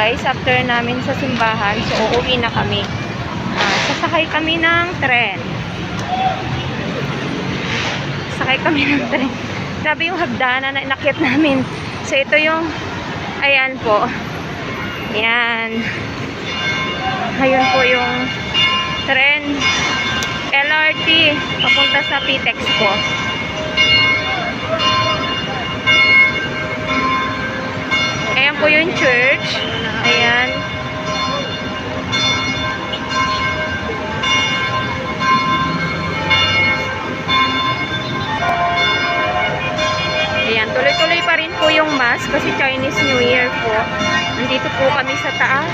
guys, after namin sa simbahan, so uuwi na kami. Ah, sasakay kami ng tren. Sakay kami ng tren. Grabe yung hagdanan na inakyat namin. So ito yung, ayan po. Ayan. Ayun po yung tren. LRT. Papunta sa PTEX po. Po yung church. Ayan. Ayan, tuloy-tuloy pa rin po yung mass kasi Chinese New Year po. Nandito po kami sa taas.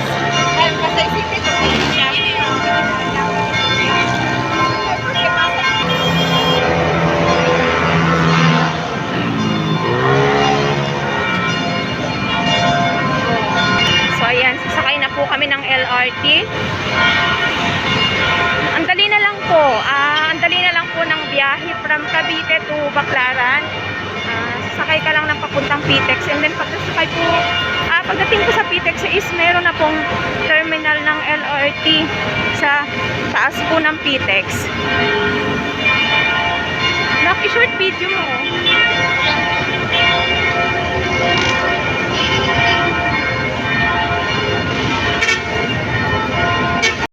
Po kami ng LRT. Ang dali na lang po. Ah, ang dali na lang po ng biyahe from Cavite to Baclaran. Ah, sasakay ka lang ng papuntang PTEX and then pagkasakay po, ah, pagdating po sa PTEX is meron na pong terminal ng LRT sa taas po ng PTEX. Nak, short video mo.